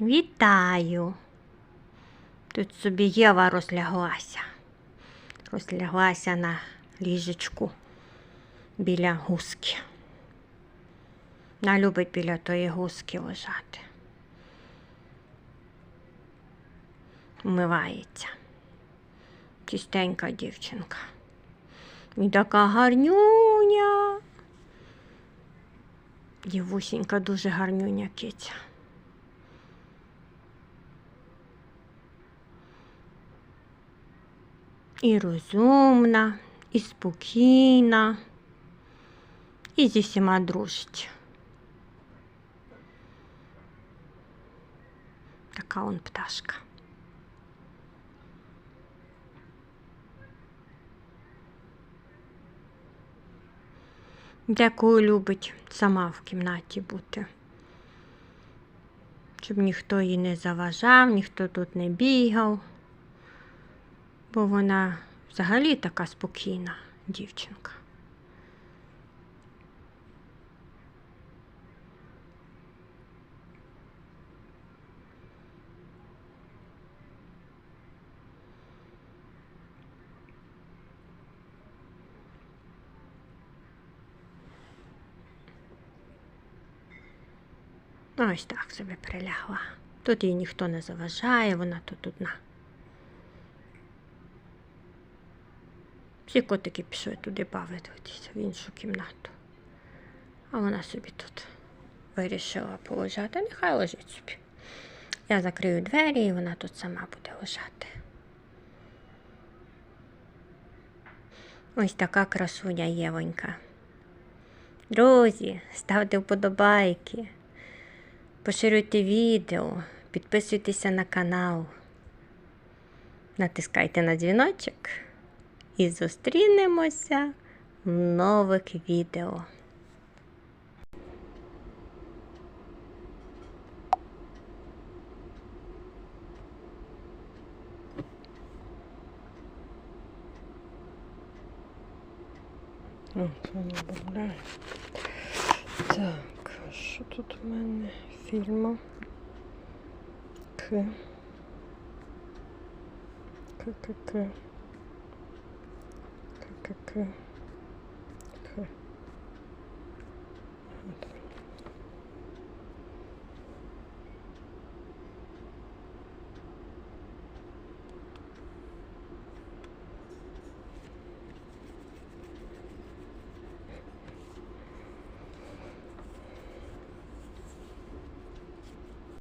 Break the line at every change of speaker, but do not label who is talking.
Вітаю. Тут собі Єва розляглася. Розляглася на ліжечку біля гуски. Вона любить біля тої гуски лежати. Вмивається. Чистенька дівчинка. І така гарнюня. Дівусінька дуже гарнюня киця. І розумна, і спокійна, і зі всіма дружить. Така он пташка. Дякую любить сама в кімнаті бути. Щоб ніхто їй не заважав, ніхто тут не бігав, бо вона взагалі така спокійна дівчинка. Ось так собі прилягла. Тут їй ніхто не заважає, вона тут одна. Всі котики пішли туди бавитися в іншу кімнату. А вона собі тут вирішила полежати. Нехай лежить собі. Я закрию двері і вона тут сама буде лежати. Ось така красуня Євонька. Друзі, ставте вподобайки, поширюйте відео, підписуйтеся на канал, натискайте на дзвіночок і зустрінемося в нових відео.
О, не. Так, що тут у мене? Фільма. К. К, К, К. К, К, К.